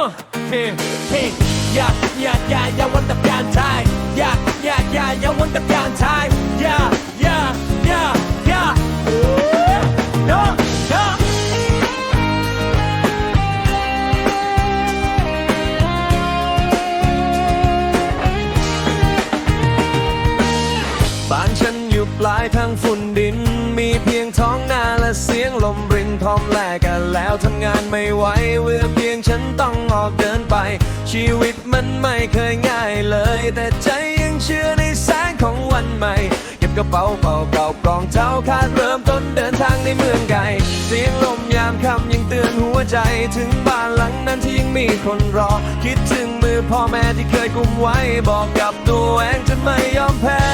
Hey, hey, yeah, yeah, yeah, yeah, want the band time. Yeah, yeah, yeah, yeah, want the band time. Yeah, yeah, yeah, yeah. Ooh, yeah, yeah. บ้านฉันอยู่ปลายทางฝุ่นดิน มีเพียงท้องนาและเสียงลมรินพร้อมแลกกัน แล้วทำงานไม่ไหวเมื่อเพียงฉันต้องออกเดินไป ชีวิตมันไม่เคยง่ายเลย แต่ใจยังเชื่อในแสงของวันใหม่ เก็บกระเป๋าเป่าเก่ากรองเท้าคาดเริ่มต้นเดินทางในเมืองไกลเสียงลมยามค่ำยังเตือนหัวใจ ถึงบ้านหลังนั้นที่ยังมีคนรอ คิดถึงมือพ่อแม่ที่เคยกุมไว้บอกกับตัวเองจนไม่ยอมแพ้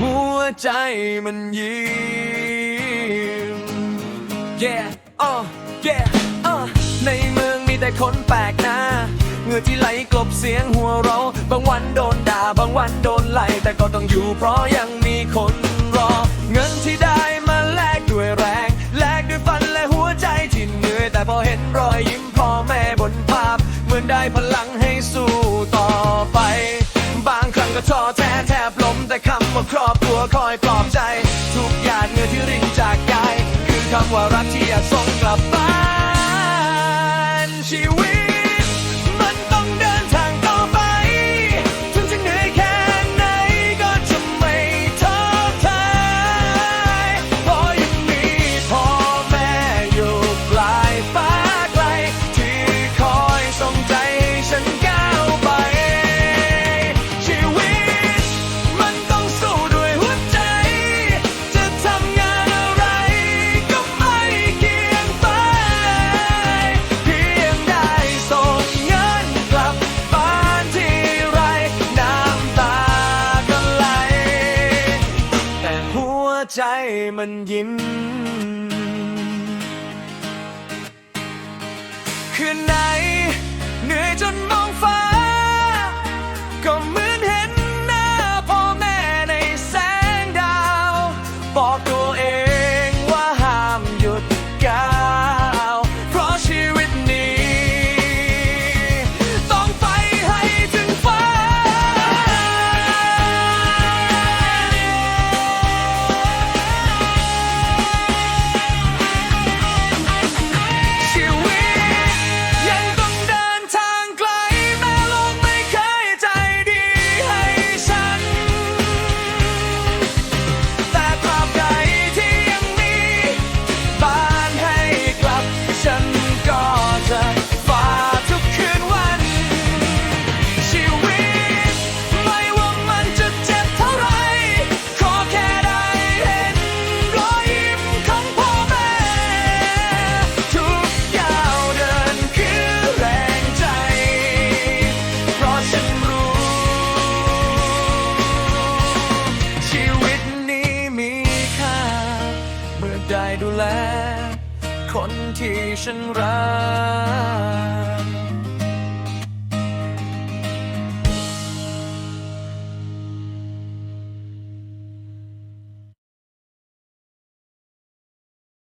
หัวใจมันยิ้ม Yeah oh yeah oh ในเมืองมีแต่คนแปลกหน้าเหงื่อที่ไหลกลบเสียงหัวเรา บางวันโดนด่า บางวันโดนไล่แต่ก็ต้องอยู่เพราะยังมีคน ครอบครัวคอยปลอบใจ ทุกอย่างเงื่อที่รินจากกาย คือคำว่ารักที่อยากส่งกลับบ้านชีวิต ใจมันยิ้มคืนไหนเหนื่อยจน ได้ดูแล คนที่ฉันรัก